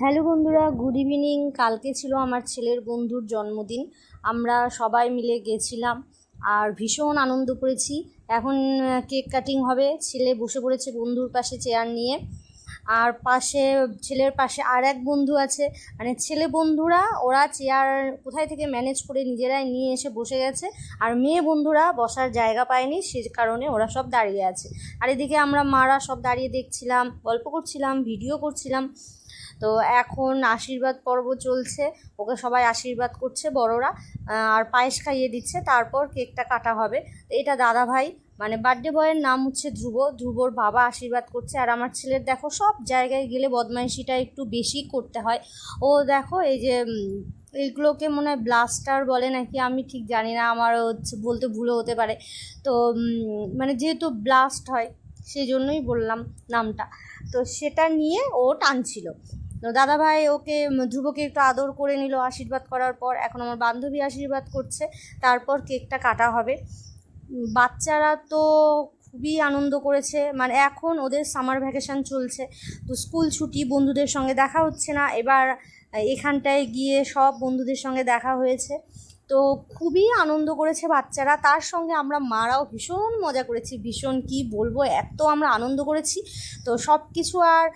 Hello বন্ধুরা, good evening. কালকে ছিল আমার ছেলের বন্ধুর জন্মদিন। আমরা সবাই মিলে গেছিলাম আর ভীষণ আনন্দ করেছি। এখন কেক কাটিং হবে। ছেলে বসে পড়েছে বন্ধুর পাশে চেয়ার নিয়ে। আর পাশে, ছেলের পাশে আর এক বন্ধু আছে। মানে ছেলে বন্ধুরা, ওরা চেয়ার কোথায় থেকে ম্যানেজ করে নিজেরাই নিয়ে এসে বসে গেছে। আর মেয়ে বন্ধুরা বসার জায়গা পায়নি, সে কারণে ওরা সব দাঁড়িয়ে আছে। আর এদিকে আমরা মারা সব দাঁড়িয়ে দেখছিলাম, গল্প করছিলাম, ভিডিও করছিলাম। তো এখন আশীর্বাদ পর্ব চলছে। ওকে সবাই আশীর্বাদ করছে বড়রা আর পায়েস খাইয়ে দিচ্ছে, তারপর কেকটা কাটা হবে। এটা দাদা ভাই মানে বার্থডে বয়ের নাম হচ্ছে ধ্রুব। ধ্রুবর বাবা আশীর্বাদ করছে। আর আমার ছেলের দেখো সব জায়গায় গেলে বদমাইশিটা একটু বেশি করতে হয়। ও দেখো এই যে এইগুলোকে মনে হয় ব্লাস্টার বলে নাকি, আমি ঠিক জানি না, আমার হচ্ছে বলতে ভুলও হতে পারে। তো মানে যেহেতু ব্লাস্ট হয়, সেই জন্যই বললাম নামটা। তো সেটা নিয়ে ও টানছিল। দাদাভাই ওকে ধ্রুবকে একটু আদর করে নিল আশীর্বাদ করার পর। এখন আমার বান্ধবী আশীর্বাদ করছে। তারপর কেকটা কাটা হবে। বাচ্চারা তো খুবই আনন্দ করেছে। মানে এখন ওদের সামার ভ্যাকেশান চলছে। তো স্কুল ছুটি, বন্ধুদের সঙ্গে দেখা হচ্ছে না। এবার এখানটায় গিয়ে সব বন্ধুদের সঙ্গে দেখা হয়েছে। তো খুবই আনন্দ করেছে বাচ্চারা। তার সঙ্গে আমরা মারাও ভীষণ মজা করেছি। ভীষণ কি বলব, এত আমরা আনন্দ করেছি। তো সব কিছু আর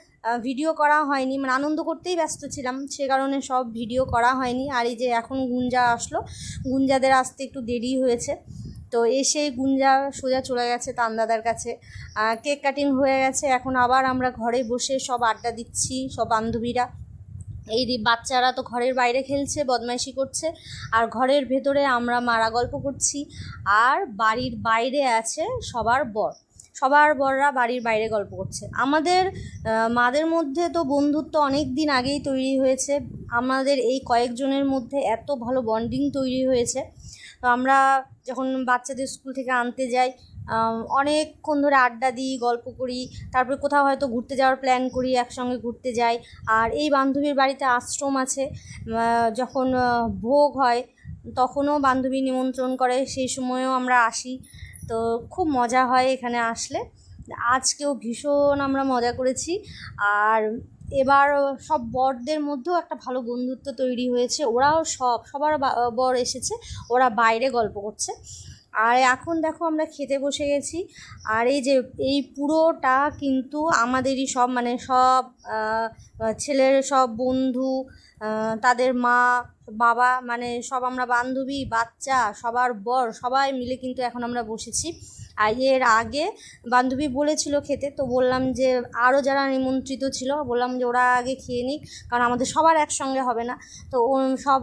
ভিডিও করা হয়নি। মানে আনন্দ করতেই ব্যস্ত ছিলাম। সে কারণে সব ভিডিও করা হয়নি। আর এই যে এখন গুঞ্জা আসলো। গুঞ্জাদের আসতে একটু দেরি হয়েছে। তো এসে গুঞ্জা সোজা চলে গেছে তান্দাদার কাছে। কেক কাটিং হয়ে গেছে। এখন আবার আমরা ঘরে বসে সব আড্ডা দিচ্ছি সব বান্ধবীরা। এই বাচ্চারা তো ঘরের বাইরে খেলছে, বদমাইশি করছে। আর ঘরের ভেতরে আমরা মারা গল্প করছি। আর বাড়ির বাইরে আছে সবার বর। সবার বররা বাড়ির বাইরে গল্প করছে। আমাদের মাদের মধ্যে তো বন্ধুত্ব অনেক দিন আগেই তৈরি হয়েছে। আমাদের এই কয়েকজনের মধ্যে এত ভালো বন্ডিং তৈরি হয়েছে। তো আমরা যখন বাচ্চাদের স্কুল থেকে আনতে যাই অনেকক্ষণ ধরে আড্ডা দিই, গল্প করি, তারপরে কোথাও হয়তো ঘুরতে যাওয়ার প্ল্যান করি, একসঙ্গে ঘুরতে যাই। আর এই বান্ধবীর বাড়িতে আশ্রম আছে। যখন ভোগ হয়, তখনও বান্ধবী নিমন্ত্রণ করে, সেই সময়ও আমরা আসি। তো খুব মজা হয় এখানে আসলে। আজকেও ভীষণ আমরা মজা করেছি। আর এবার সব বরদের মধ্যেও একটা ভালো বন্ধুত্ব তৈরি হয়েছে। ওরাও সব, সবার বর এসেছে, ওরা বাইরে গল্প করছে। আর এখন দেখো আমরা খেতে বসে গেছি। আর এই যে, এই পুরোটা কিন্তু আমাদেরই সব মানে সব ছেলের সব বন্ধু তাদের মা, বাবা মানে সব আমরা বান্ধবী, বাচ্চা, সবার বর, সবাই মিলে কিন্তু এখন আমরা বসেছি। আর এর আগে বান্ধবী বলেছিল খেতে, তো বললাম যে আরও যারা নিমন্ত্রিত ছিল, বললাম যে ওরা আগে খেয়ে নিক, কারণ আমাদের সবার একসঙ্গে হবে না। তো সব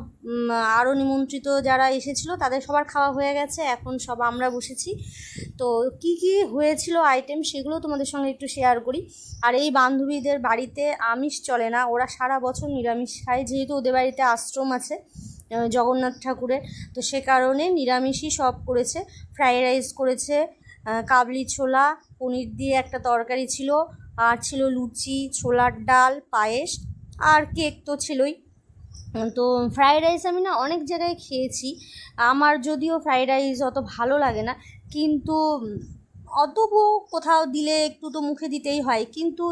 আরও নিমন্ত্রিত যারা এসেছিল, তাদের সবার খাওয়া হয়ে গেছে, এখন সব আমরা বসেছি। তো কি কি হয়েছিল আইটেম সেগুলো তোমাদের সঙ্গে একটু শেয়ার করি। আর এই বান্ধবীদের বাড়িতে আমিষ চলে না, ওরা সারা বছর নিরামিষ খায়, যেহেতু ওদের বাড়িতে আশ্রম আছে জগন্নাথ ঠাকুরের, তো সে কারণে নিরামিষই সব করেছে ফ্রাইড রাইস করেছে কাবলি ছোলা, পনির দিয়ে একটা তরকারি ছিল। আর ছিল লুচি, ছোলার ডাল, পায়েস, আর কেক তো ছিলই। তো ফ্রায়েড রাইস আমি না অনেক জায়গায় খেয়েছি। আমার যদিও ফ্রায়েড রাইস অত ভালো লাগে না, কিন্তু অতবু কোথাও দিলে একটু তো মুখে দিতেই হয়। কিন্তু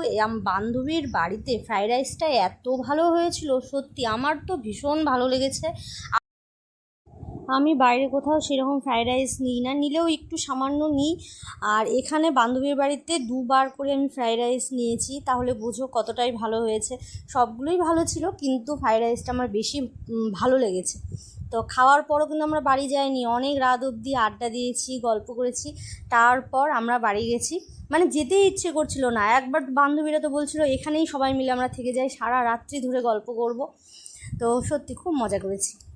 বান্ধবীর বাড়িতে ফ্রাইড রাইসটা এত ভালো হয়েছিল, সত্যি আমার তো ভীষণ ভালো লেগেছে। আমি বাইরে কোথাও সেরকম ফ্রাইড রাইস নিই না। নিলেও একটু সামান্য নিই। আর এখানে বান্ধবীর বাড়িতে দুবার করে আমি ফ্রাইড রাইস নিয়েছি, তাহলে বোঝো কতটাই ভালো হয়েছে। সবগুলোই ভালো ছিল, কিন্তু ফ্রাইড রাইসটা আমার বেশি ভালো লেগেছে। তো খাওয়ার পরও কিন্তু আমরা বাড়ি যাইনি। অনেক রাত অবধি আড্ডা দিয়েছি, গল্প করেছি। তারপর আমরা বাড়ি গেছি। মানে যেতেই ইচ্ছে করছিল না। একবার বান্ধবীরা তো বলছিল, এখানেই সবাই মিলে আমরা থেকে যাই, সারা রাত্রি ধরে গল্প করব। তো সত্যি খুব মজা করেছি।